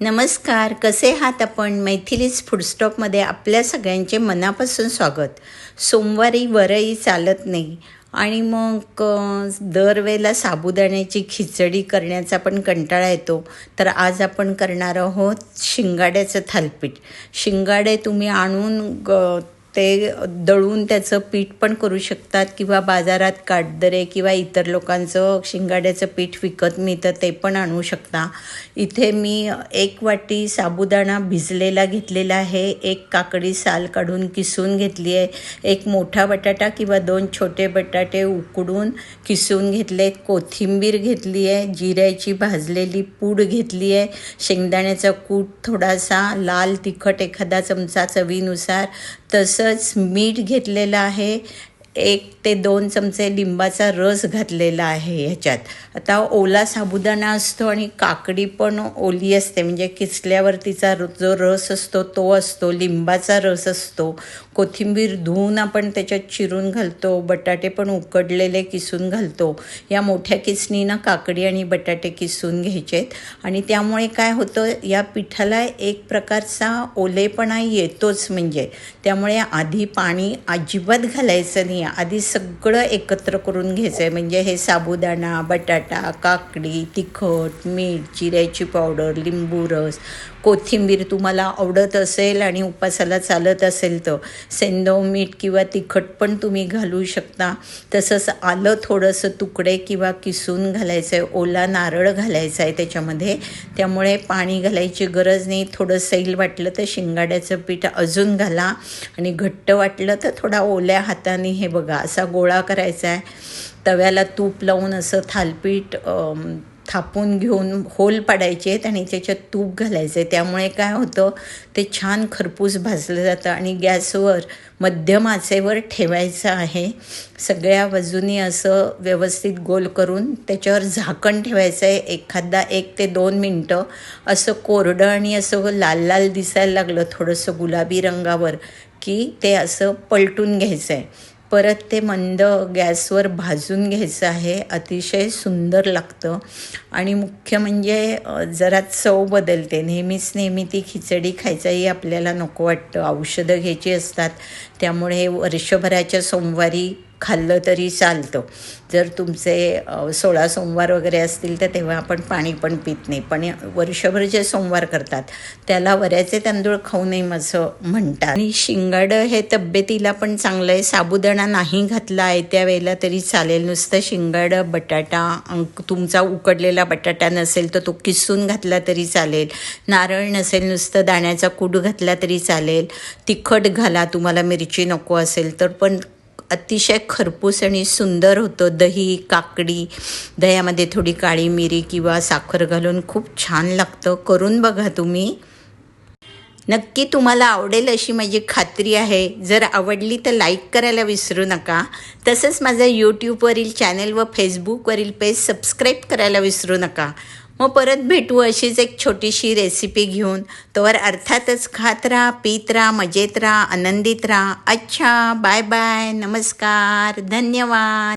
नमस्कार कसे आहात आपण? मैथिलीच फूडस्टॉपमध्ये आपल्या सगळ्यांचे मनापासून स्वागत. सोमवारी वरही चालत नाही. आणि मग दरवेळेला साबुदाण्याची खिचडी करण्याचा पण कंटाळा येतो. तर आज आपण करणार आहोत शिंगाड्याचं थालपीठ. शिंगाडे तुम्ही आणून ग ते दळून त्याचं पीठ पण करू शकतात किंवा बाजारात काटदरे किंवा इतर लोकांचं शिंगाड्याचं पीठ विकत मिळतं ते पण आणू शकता. इथे मी एक वाटी साबुदाणा भिजलेला घेतलेला आहे. एक काकडी साल काढून किसून घेतली आहे. एक मोठा बटाटा किंवा दोन छोटे बटाटे उकडून किसून घेतले. कोथिंबीर घेतली आहे. जिऱ्याची भाजलेली पूड घेतली आहे. शेंगदाण्याचा कूट थोडासा लाल तिखट एखादा चमचा चवीनुसार. तसं तसंच मीठ घेतलेलं आहे. एक ते दोन चमचे लिंबाचा रस घातलेला आहे ह्याच्यात. आता ओला साबुदाणा असतो आणि काकडी पण ओली असते. म्हणजे किसल्यावर तिचा र- जो रस असतो तो असतो लिंबाचा रस असतो. कोथिंबीर धुवून आपण त्याच्यात चिरून घालतो बटाटे पण उकडलेले किसून घालतो. या मोठ्या किसनीनं काकडी आणि बटाटे किसून घ्यायचेत. आणि त्यामुळे काय होतं या पिठाला एक प्रकारचा ओलेपणा येतोच म्हणजे. त्यामुळे आधी पाणी अजिबात घालायचं नाही. आधी सगळं एकत्र करून घ्यायचं आहे म्हणजे हे साबुदाणा बटाटा काकडी तिखट मीठ जिऱ्याची पावडर लिंबू रस कोथिंबीर तुम्हाला आवडत असेल आणि उपासाला चालत असेल तर सेंदव मीठ किंवा तिखट पण तुम्ही घालू शकता. तसंच आलं थोडंसं तुकडे किंवा किसून घालायचं आहे ओला नारळ घालायचा आहे त्याच्यामध्ये. त्यामुळे पाणी घालायची गरज नाही. थोडं सैल वाटलं तर शिंगाड्याचं पीठ अजून घाला. आणि घट्ट वाटलं तर थोडा ओल्या हाताने हे बघा असा गोळा करायचा आहे तव्याला तूप लावून असं थालपीठ थापून घेऊन होल पाडायचे आहेत आणि त्याच्यात तूप घालायचं आहे त्यामुळे काय होतं ते छान खरपूस भाजलं जातं आणि गॅसवर मध्यम आचेवर ठेवायचं आहे. सगळ्या बाजूनी असं व्यवस्थित गोल करून त्याच्यावर झाकण ठेवायचं आहे एखादा एक ते दोन मिनटं असं कोरडं आणि असं लाल लाल दिसायला लागलं थोडंसं गुलाबी रंगावर की ते असं पलटून घ्यायचं आहे परत ते मंद गॅसवर भाजून घ्यायचं आहे. अतिशय सुंदर लागतं. आणि मुख्य म्हणजे जरा चव बदलते. नेहमीच नेहमी ती खिचडी खायचाही आपल्याला नको वाटतं. औषधं घ्यायची असतात. त्यामुळे वर्षभराच्या सोमवारी खाल्लं तरी चालतं. जर तुमचे सोळा सोमवार वगैरे असतील तर तेव्हा आपण पाणी पण पित नाही. पण वर्षभर जे सोमवार करतात त्याला वऱ्याचे तांदूळ खाऊ नये असं म्हणतात. आणि शिंगाडं हे तब्येतीला पण चांगलं आहे. साबुदाणा नाही घातला आहे त्या वेळेला तरी चालेल. नुसतं शिंगाडं बटाटा अंक तुमचा उकडलेला बटाटा नसेल तर तो किसून घातला तरी चालेल. नारळ नसेल नुसतं दाण्याचा कूट घातला तरी चालेल. तिखट घाला तुम्हाला मिरची नको असेल तर पण अतिशय खरपूस आणि सुंदर होतं. दही काकडी दह्यामध्ये थोडी काळी मिरी किंवा साखर घालून खूप छान लागतं. करून बघा तुम्ही. नक्की तुम्हाला आवडेल अशी माझी खात्री आहे. जर आवडली तर लाईक करायला विसरू नका. तसंच माझं यूट्यूबवरील चॅनल व फेसबुकवरील पेज सबस्क्राईब करायला विसरू नका. मग परत भेटू अशीच एक छोटीशी रेसिपी घेऊन. तोवर अर्थातच खात राहा पीत राहा मजेत राहा आनंदित राहा. अच्छा बाय बाय नमस्कार. धन्यवाद.